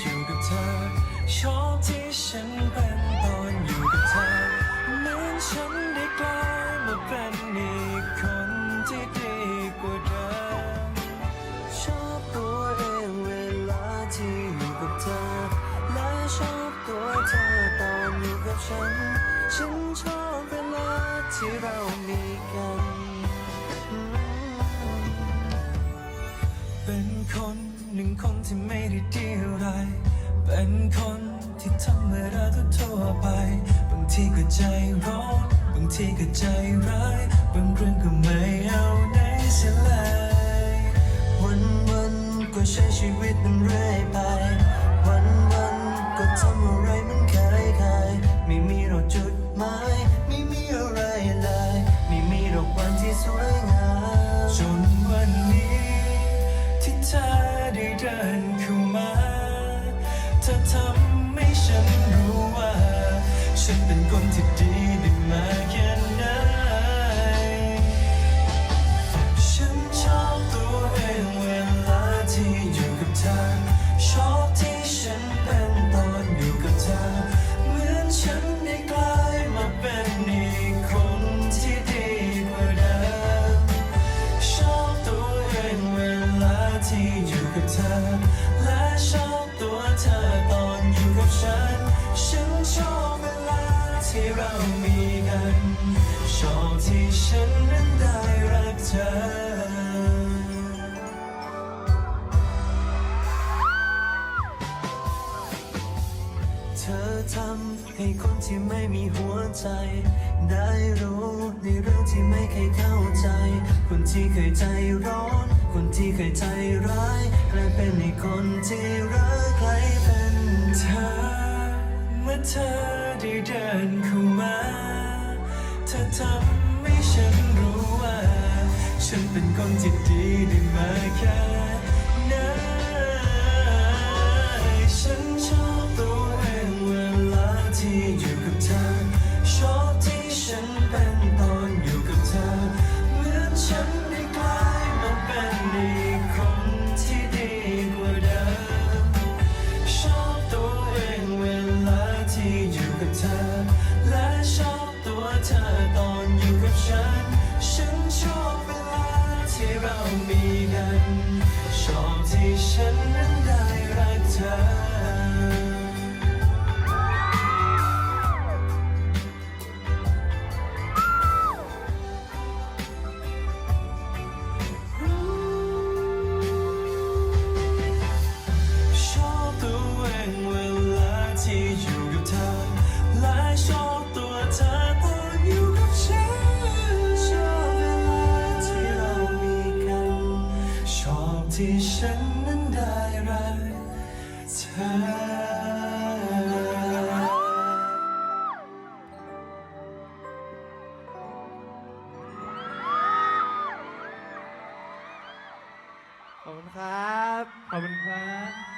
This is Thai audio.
อยู่กับเธอ ชอบที่ฉันเป็นตอนอยู่กับเธอ เหมือนฉันได้กลายมาเป็นอีกคนที่ดีกว่าเดิม ชอบตัวเองเวลาที่อยู่กับเธอ และชอบตัวเธอตอนอยู่กับฉัน ฉันชอบเวลาที่เรามีกัน เป็นคน หนึ่งคนที่ไม่ได้ดีอะไร เป็นคนที่ทำเวลาทั่วไป บางทีก็ใจร้อน บางทีก็ใจร้าย ได้เดินเข้ามาเธอทำให้ฉันรู้ว่า ฉันเป็นคนที่ดีได้มาแค่ไหนฉันชอบตัวเองเวลาที่อยู่กับเธอ เธอ และชอบตัวเธอตอนอยู่กับฉัน ฉันชอบเวลาที่เรามีกัน ชอบที่ฉันนั้นได้รักเธอเธอทำให้คนที่ไม่มีหัวใจ ได้รู้ในเรื่องที่ไม่เคยเข้าใจ คนที่เคยใจร้อน คนที่เคยใจร้าย เป็นในคนที่รักใครเป็นเธอ เมื่อเธอได้เดินเข้ามา เธอทำให้ฉันรู้ว่า ฉันเป็นคนที่ดีได้มาแค่ไหนฉันชอบตัวเองเวลาที่อยู่กับเธอ มีกันชอบที่ฉัน ที่ฉันนั้นได้รักเธอขอบคุณครับ ขอบคุณครับ